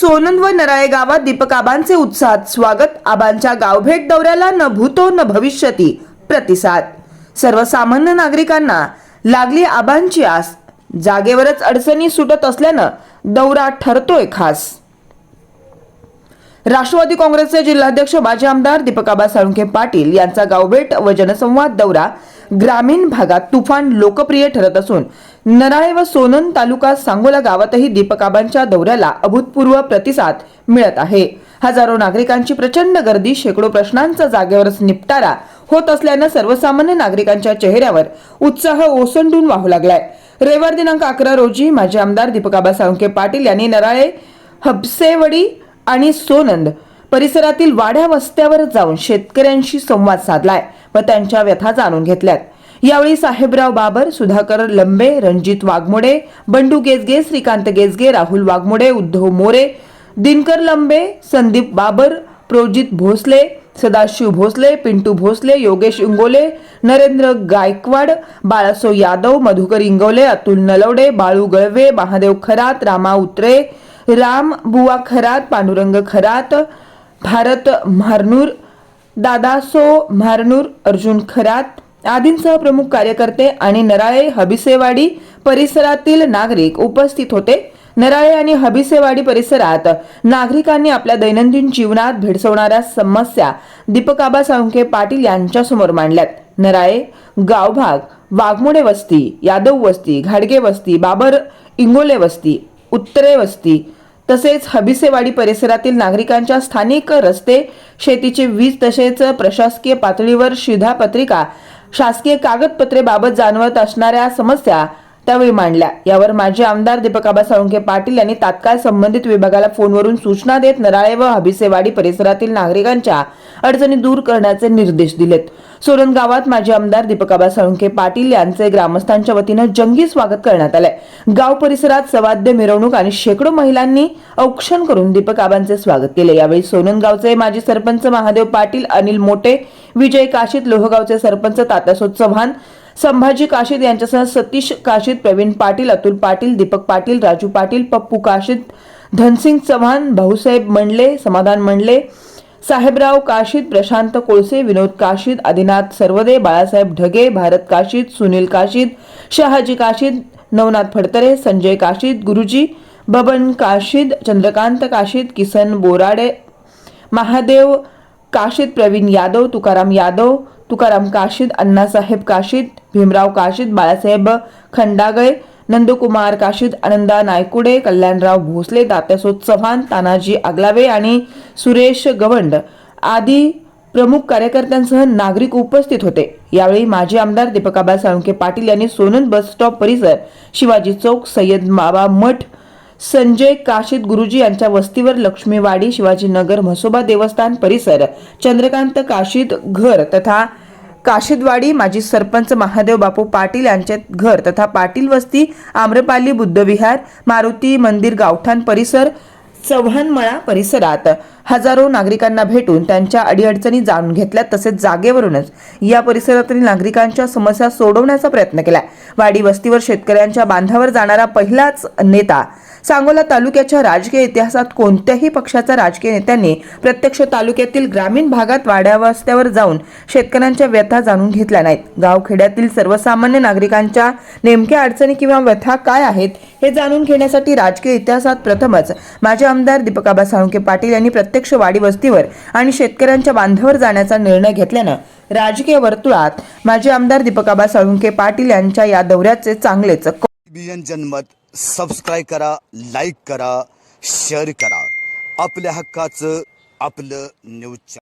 सोनंद व नराळे गावात दीपक आबांचे उत्साहात स्वागत. आबांच्या गावभेट दौऱ्याला न भूतो न भविष्यती प्रतिसाद. सर्वसामान्य नागरिकांना लागली आबांची आस. जागेवरच अडचणी सुटत असल्यानं दौरा ठरतोय खास. राष्ट्रवादी काँग्रेसचे जिल्हाध्यक्ष माजी आमदार दीपकाबा साळुंखे पाटील यांचा गावभेट व जनसंवाद दौरा ग्रामीण भागात तुफान लोकप्रिय ठरत असून नराळे व सोनन तालुका सांगोला गावातही दीपकाबांच्या दौऱ्याला अभूतपूर्व प्रतिसाद मिळत आहे. हजारो नागरिकांची प्रचंड गर्दी शेकडो प्रश्नांचा जागेवरच निपटारा होत असल्यानं सर्वसामान्य नागरिकांच्या चेहऱ्यावर उत्साह ओसंडून वाहू लागलाय. रविवार दिनांक अकरा रोजी माजी आमदार दीपकाबा साळुंके पाटील यांनी नराळे हबसेवडी आणि सोनंद परिसरातील वाड्या वस्त्यावर जाऊन शेतकऱ्यांशी संवाद साधलाय व त्यांच्या व्यथा जाणून घेतल्यात. यावेळी साहेबराव बाबर सुधाकर लंबे रणजित वाघमोडे बंडू गेजगे श्रीकांत गेजगे राहुल वाघमोडे उद्धव मोरे दिनकर लंबे संदीप बाबर प्रोजित भोसले सदाशिव भोसले पिंटू भोसले योगेश इंगोले नरेंद्र गायकवाड बाळासो यादव मधुकर इंगोले अतुल नलवडे बाळू गळवे महादेव खरात रामा उत्रे राम बुवा खरात पांडुरंग खरात भारत म्हारनूर दादासो म्हारनूर अर्जुन खरात आदींसह प्रमुख कार्यकर्ते आणि नराळे हबिसेवाडी परिसरातील नागरिक उपस्थित होते. नराळे आणि हबिसेवाडी परिसरात नागरिकांनी आपल्या दैनंदिन जीवनात भेडसवणाऱ्या समस्या दीपकाबा साळुंखे पाटील यांच्यासमोर मांडल्यात. नराळे गावभाग वाघमोडे वस्ती यादव वस्ती घाडगे वस्ती बाबर इंगोले वस्ती उत्तरे वस्ती तसेच हबिसेवाडी परिसरातील नागरिकांच्या स्थानिक रस्ते शेतीचे वीज तसेच प्रशासकीय पातळीवर शिधापत्रिका शासकीय कागदपत्रे बाबत जाणवत असणाऱ्या समस्या त्यावेळी मांडल्या. यावर माजी आमदार दीपकाबा साळुंखे पाटील यांनी तात्काळ संबंधित विभागाला फोनवरून सूचना देत नराळे व हबिसेवाडी परिसरातील नागरिकांच्या अडचणी दूर करण्याचे निर्देश दिलेत. सोलन गावात माजी आमदार दीपकाबा साळुंखे पाटील यांचे ग्रामस्थांच्या वतीनं जंगी स्वागत करण्यात आलंय. गाव परिसरात सवाद्य मिरवणूक आणि शेकडो महिलांनी औक्षण करून दीपकाबांचे स्वागत केले. यावेळी सोनन माजी सरपंच महादेव पाटील अनिल मोटे विजय काशीत लोहगावचे सरपंच तात्यासो चव्हाण संभाजी काशीद यांच्यासह सतीश काशीद प्रवीण पाटील अतुल पाटील दीपक पाटील राजू पाटील पप्पू काशीद धनसिंग चव्हाण भाऊसाहेब मंडले समाधान मंडले साहेबराव काशीद प्रशांत कोळसे विनोद काशीद आदिनाथ सर्वदे बाळासाहेब ढगे भारत काशीद सुनील काशीद शहाजी काशीद नवनाथ फडतरे संजय काशीद गुरुजी बबन काशीद चंद्रकांत काशीद किसन बोराडे महादेव काशीद प्रवीण यादव तुकाराम यादव तुकाराम काशीद अण्णासाहेब काशीद भीमराव काशीद बाळासाहेब खंडागळे नंदकुमार काशीद आनंदा नायकुडे कल्याणराव भोसले दात्यासो चव्हाण तानाजी आगलावे आणि सुरेश गवंड आदी प्रमुख कार्यकर्त्यांसह नागरिक उपस्थित होते. यावेळी माजी आमदार दीपकाबा साळुंके पाटील यांनी सोनन बस स्टॉप परिसर शिवाजी चौक सय्यद बाबा मठ संजय काशीद गुरुजी यांच्या वस्तीवर लक्ष्मीवाडी शिवाजीनगर म्हसोबा देवस्थान परिसर चंद्रकांत काशीद घर तथा काशिदवाडी माजी सरपंच महादेव बापू पाटील यांचे घर तथा पाटील वस्ती आम्रपाली बुद्धविहार मारुती मंदिर गावठाण परिसर चव्हाणमळा परिसरात. हजारो नागरिकांना भेटून त्यांच्या अडीअडचणी जाणून घेतल्या तसेच जागेवरूनच या परिसरातील नागरिकांच्या समस्या सोडवण्याचा प्रयत्न केला. वाडी वस्तीवर शेतकऱ्यांच्या बांधावर जाणारा पहिलाच नेता सांगोला तालुक्याच्या राजकीय इतिहासात कोणत्याही पक्षाच्या राजकीय नेत्यांनी प्रत्यक्ष तालुक्यातील ग्रामीण भागात वाड्या वस्त्यावर जाऊन शेतकऱ्यांच्या व्यथा जाणून घेतल्या नाहीत. गावखेड्यातील सर्वसामान्य नागरिकांच्या नेमक्या अडचणी किंवा व्यथा काय आहेत हे जाणून घेण्यासाठी राजकीय इतिहासात प्रथमच माजी आमदार दीपकाबा साळुंके पाटील यांनी प्रत्येक प्रत्यक्ष वाडी वस्तीवर आणि शेतकऱ्यांच्या बांधावर जाण्याचा निर्णय घेतल्यानं राजकीय वर्तुळात माजी आमदार दीपकाबा साळुंके पाटील यांच्या या दौऱ्याचे चांगलेच बियन जनमत सबस्क्राईब करा लाईक करा शेअर करा. आपल्या हक्काचं आपलं न्यूज